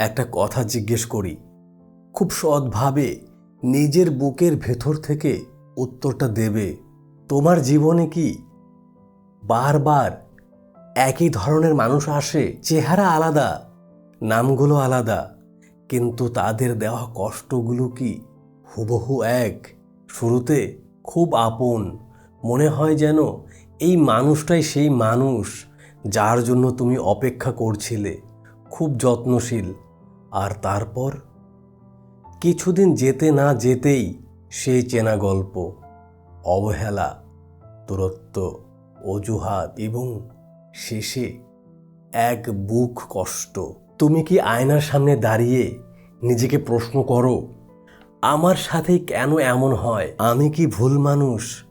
একটা কথা জিজ্ঞেস করি, খুব সৎভাবে নিজের বুকের ভেতর থেকে উত্তরটা দেবে, তোমার জীবনে কি বারবার একই ধরনের মানুষ আসে? চেহারা আলাদা, নামগুলো আলাদা, কিন্তু তাদের দেওয়া কষ্টগুলো কি হুবহু এক? শুরুতে খুব আপন, মনে হয় যেন এই মানুষটাই সেই মানুষ যার জন্য তুমি অপেক্ষা করছিলে, খুব যত্নশীল আর তারপর? কিছুদিন যেতে না যেতেই সেই চেনা গল্প, অবহেলা, দূরত্ব, অজুহাত এবং শেষে এক বুক কষ্ট। তুমি কি আয়নার সামনে দাঁড়িয়ে নিজেকে প্রশ্ন করো, আমার সাথে কেন এমন হয়? আমি কি ভুল মানুষ?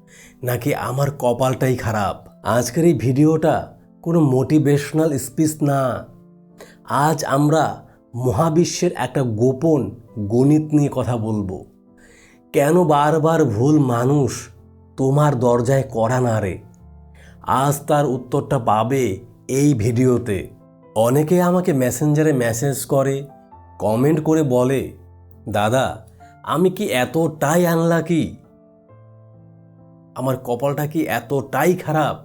নাকি আমার কপালটাই খারাপ? আজকের এই ভিডিওটা কোনো মোটিভেশনাল স্পিচ না। আজ আমরা মহাবিশ্বের একটা গোপন গণিত নিয়ে কথা বলব। কেন বারবার ভুল মানুষ তোমার দরজায় করা নাড়ে? আজ তার উত্তরটা পাবে এই ভিডিওতে। অনেকে আমাকে মেসেঞ্জারে মেসেজ করে, কমেন্ট করে বলে, দাদা, আমি কি এতটাই আনলাকি আমার কপালটা কি এতটাই খারাপ?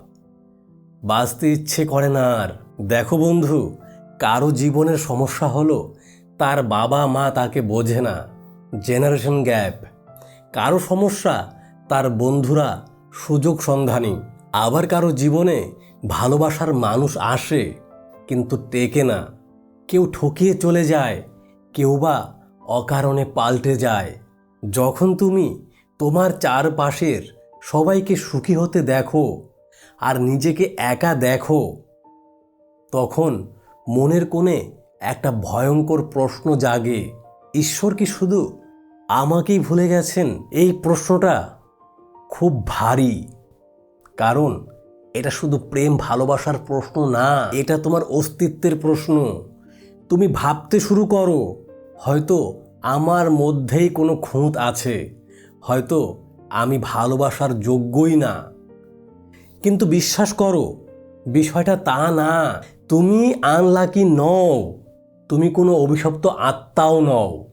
বাঁচতে ইচ্ছে করে না আর। দেখো বন্ধু কারও জীবনের সমস্যা হলো তার বাবা মা তাকে বোঝে না। জেনারেশন গ্যাপ কারও সমস্যা তার বন্ধুরা সুযোগ সন্ধানী। আবার কারও জীবনে ভালোবাসার মানুষ আসে, কিন্তু টেকে না। কেউ ঠকিয়ে চলে যায়, কেউ বা অকারণে পাল্টে যায়। যখন তুমি তোমার চারপাশের সবাইকে সুখী হতে দেখো আর নিজেকে একা দেখো, তখন মনের কোণে একটা ভয়ঙ্কর প্রশ্ন জাগে, ঈশ্বর কি শুধু আমাকেই ভুলে গেছেন? এই প্রশ্নটা খুব ভারী, কারণ এটা শুধু প্রেম ভালোবাসার প্রশ্ন না, এটা তোমার অস্তিত্বের প্রশ্ন। তুমি ভাবতে শুরু করো, হয়তো আমার মধ্যেই কোনো খুঁত আছে, হয়তো আমি ভালোবাসার যোগ্যই না। কিন্তু বিশ্বাস করো, বিষয়টা তা না তুমি আনলাকি নও, তুমি কোনো অভিশপ্ত আত্মাও নও।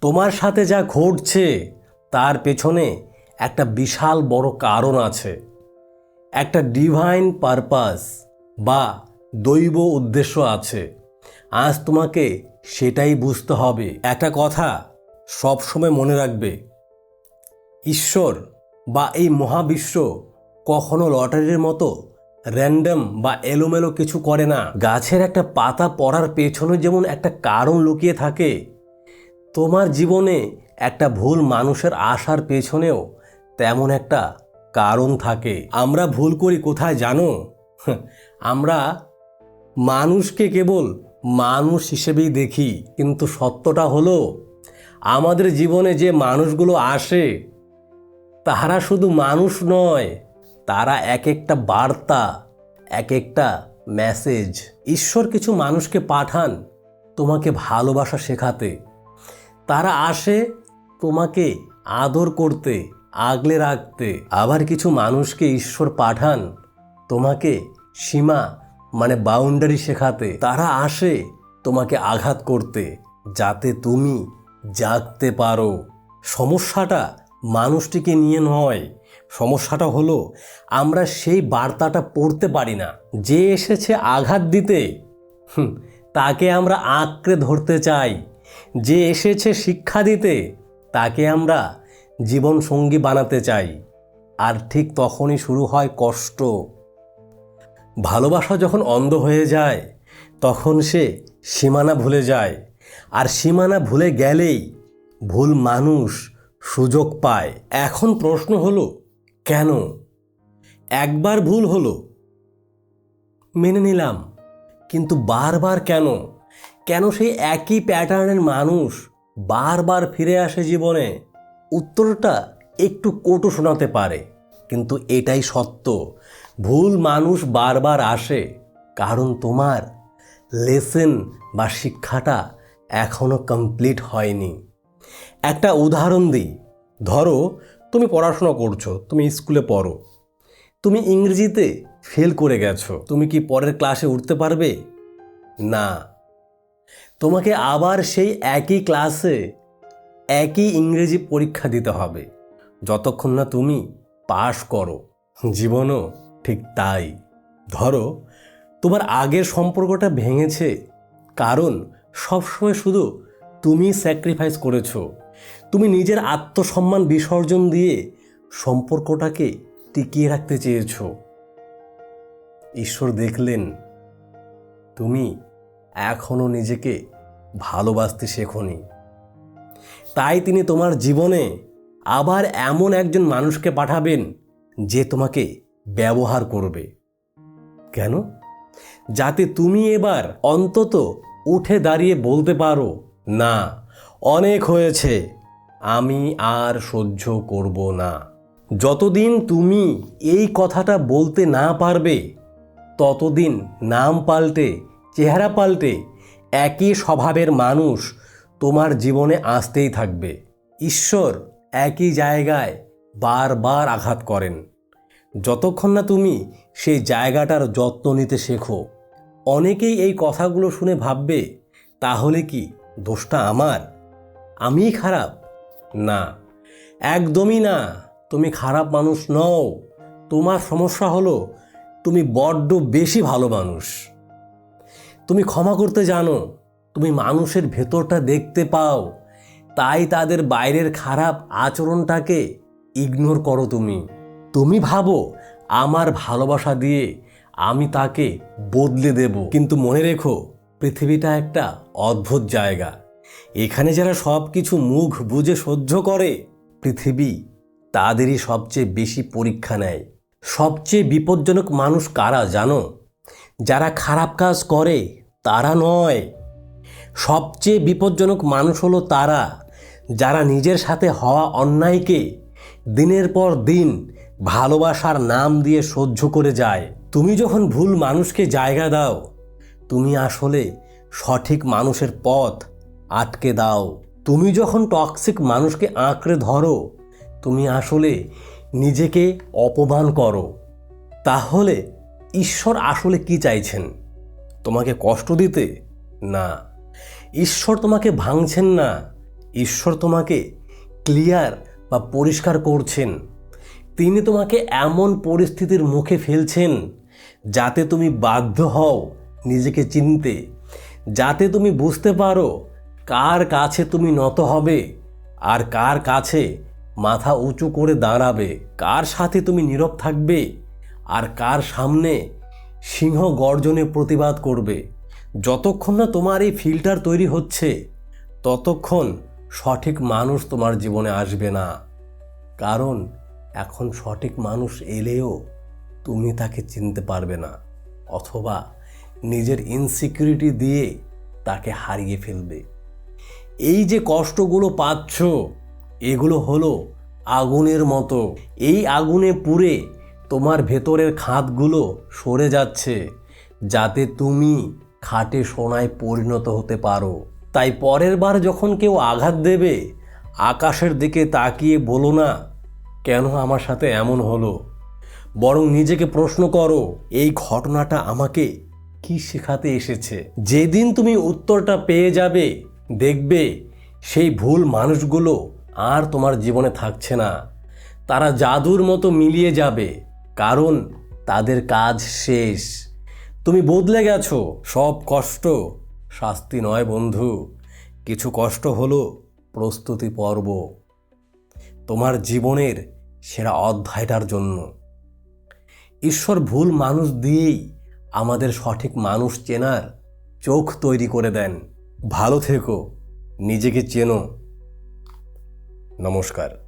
তোমার সাথে যা ঘটছে, তার পেছনে একটা বিশাল বড় কারণ আছে। একটা ডিভাইন পারপাস বা দৈব উদ্দেশ্য আছে। আজ তোমাকে সেটাই বুঝতে হবে। একটা কথা সবসময় মনে রাখবে, ঈশ্বর বা এই মহাবিশ্ব কখনো লটারির মতো র্যান্ডম বা এলোমেলো কিছু করে না। গাছের একটা পাতা পড়ার পেছনে যেমন একটা কারণ লুকিয়ে থাকে, তোমার জীবনে একটা ভুল মানুষের আসার পেছনেও তেমন একটা কারণ থাকে। আমরা ভুল করি কোথায় জানো? আমরা মানুষকে কেবল মানুষ হিসেবেই দেখি, কিন্তু সত্যটা হলো, আমাদের জীবনে যে মানুষগুলো আসে, তাহারা শুধু মানুষ নয় তারা এক একটা বার্তা এক একটা মেসেজ, ঈশ্বর কিছু মানুষকে পাঠান, তোমাকে ভালোবাসা শেখাতে। তারা আসে তোমাকে আদর করতে, আগলে রাখতে। আবার কিছু মানুষকে ঈশ্বর পাঠান, তোমাকে সীমা মানে বাউন্ডারি শেখাতে। তারা আসে তোমাকে আঘাত করতে, যাতে তুমি জাগতে পারো। সমস্যাটা মানুষটিকে নিয়ে নয়। সমস্যাটা হলো, আমরা সেই বার্তাটা পড়তে পারি না। যে এসেছে আঘাত দিতে তাকে আমরা আঁকড়ে ধরতে চাই। যে এসেছে শিক্ষা দিতে, তাকে আমরা জীবন সঙ্গী বানাতে চাই। আর ঠিক তখনই শুরু হয় কষ্ট। ভালোবাসা যখন অন্ধ হয়ে যায়, তখন সে সীমানা ভুলে যায়। আর সীমানা ভুলে গেলেই ভুল মানুষ সুযোগ পায়। এখন প্রশ্ন হলো, কেন? একবার ভুল হলো, মেনে নিলাম, কিন্তু বারবার কেন? কেন সেই একই প্যাটার্নের মানুষ বারবার ফিরে আসে জীবনে? উত্তরটা একটু কটু শোনাতে পারে, কিন্তু এটাই সত্য। ভুল মানুষ বারবার আসে, কারণ তোমার লেসেন বা শিক্ষাটা এখনও কমপ্লিট হয়নি। একটা উদাহরণ দিই। ধরো, তুমি পড়াশোনা করছ, তুমি স্কুলে পড়ো। তুমি ইংরেজিতে ফেল করে গেছো, তুমি কি পরের ক্লাসে উঠতে পারবে? না। তোমাকে আবার সেই একই ক্লাসে একই ইংরেজি পরীক্ষা দিতে হবে। যতক্ষণ না তুমি পাশ করো। জীবনও ঠিক তাই। ধরো, তোমার আগের সম্পর্কটা ভেঙেছে, কারণ সবসময় শুধু তুমি স্যাক্রিফাইস করেছ। তুমি নিজের আত্মসম্মান বিসর্জন দিয়ে সম্পর্কটাকে টিকিয়ে রাখতে চেয়েছো। ঈশ্বর দেখলেন, তুমি এখনও নিজেকে ভালোবাসতে শেখনি। তাই তিনি তোমার জীবনে আবার এমন একজন মানুষকে পাঠাবেন যে তোমাকে ব্যবহার করবে। কেন? যাতে তুমি এবার অন্তত উঠে দাঁড়িয়ে বলতে পারো না, অনেক হয়েছে, আমি আর সহ্য করব না। যতদিন তুমি এই কথাটা বলতে না পারবে, ততদিন নাম পাল্টে, চেহারা পাল্টে, একই স্বভাবের মানুষ তোমার জীবনে আসতেই থাকবে। ঈশ্বর একই জায়গায় বারবার আঘাত করেন। যতক্ষণ না তুমি সেই জায়গাটার যত্ন নিতে শেখো, অনেকেই এই কথাগুলো শুনে ভাববে, তাহলে কি দোষটা আমার। আমিই খারাপ? না। একদমই না। তুমি খারাপ মানুষ নও। তোমার সমস্যা হলো, তুমি বড্ড বেশি ভালো মানুষ। তুমি ক্ষমা করতে জানো, তুমি মানুষের ভেতরটা দেখতে পাও। তাই তাদের বাইরের খারাপ আচরণটাকে ইগনোর করো তুমি। তুমি ভাবো, আমার ভালোবাসা দিয়ে আমি তাকে বদলে দেব। কিন্তু মনে রেখো পৃথিবীটা একটা অদ্ভুত জায়গা। এখানে যারা সব কিছু মুখ বুঝে সহ্য করে, পৃথিবী তাদেরই সবচেয়ে বেশি পরীক্ষা নেয়। সবচেয়ে বিপজ্জনক মানুষ কারা জানো? যারা খারাপ কাজ করে, তারা নয়। সবচেয়ে বিপজ্জনক মানুষ হলো তারা, যারা নিজের সাথে হওয়া অন্যায়কে দিনের পর দিন ভালোবাসার নাম দিয়ে সহ্য করে যায়। তুমি যখন ভুল মানুষকে জায়গা দাও তুমি আসলে সঠিক মানুষের পথ আটকে দাও। তুমি যখন টক্সিক মানুষকে আঁকড়ে ধরো, তুমি আসলে নিজেকে অপমান করো। তাহলে ঈশ্বর আসলে কি চাইছেন? তোমাকে কষ্ট দিতে? না। ঈশ্বর তোমাকে ভাঙছেন না। ঈশ্বর তোমাকে ক্লিয়ার বা পরিষ্কার করছেন। তিনি তোমাকে এমন পরিস্থিতির মুখে ফেলছেন যাতে তুমি বাধ্য হও নিজেকে চিনতে। যাতে তুমি বুঝতে পারো কার কাছে তুমি নত হবে আর কার কাছে মাথা উঁচু করে দাঁড়াবে, কার সাথে তুমি নীরব থাকবে আর কার সামনে সিংহ গর্জনে প্রতিবাদ করবে। যতক্ষণ না তোমার এই ফিল্টার তৈরি হচ্ছে, ততক্ষণ সঠিক মানুষ তোমার জীবনে আসবে না। কারণ এখন সঠিক মানুষ এলেও তুমি তাকে চিনতে পারবে না, অথবা নিজের ইনসিকিউরিটি দিয়ে তাকে হারিয়ে ফেলবে। এই যে কষ্টগুলো পাচ্ছ, এগুলো হলো আগুনের মতো। এই আগুনে পুড়ে তোমার ভেতরের খাতগুলো সরে যাচ্ছে, যাতে তুমি খাটে সোনায় পরিণত হতে পারো। তাই পরের বার যখন কেউ আঘাত দেবে, আকাশের দিকে তাকিয়ে বলো না, কেন আমার সাথে এমন হলো? বরং নিজেকে প্রশ্ন করো, এই ঘটনাটা আমাকে কি শেখাতে এসেছে? যেদিন তুমি উত্তরটা পেয়ে যাবে, দেখবে সেই ভুল মানুষগুলো আর তোমার জীবনে থাকছে না। তারা জাদুর মতো মিলিয়ে যাবে, কারণ তাদের কাজ শেষ। তুমি বদলে গেছো, সব কষ্ট। শাস্তি নয় বন্ধু, কিছু কষ্ট হলো প্রস্তুতি পর্ব। তোমার জীবনের সেরা অধ্যায়টার জন্য। ঈশ্বর ভুল মানুষ দিয়েই আমাদের সঠিক মানুষ চেনার চোখ তৈরি করে দেন। ভালো থেকো নিজেকে চেনো। নমস্কার।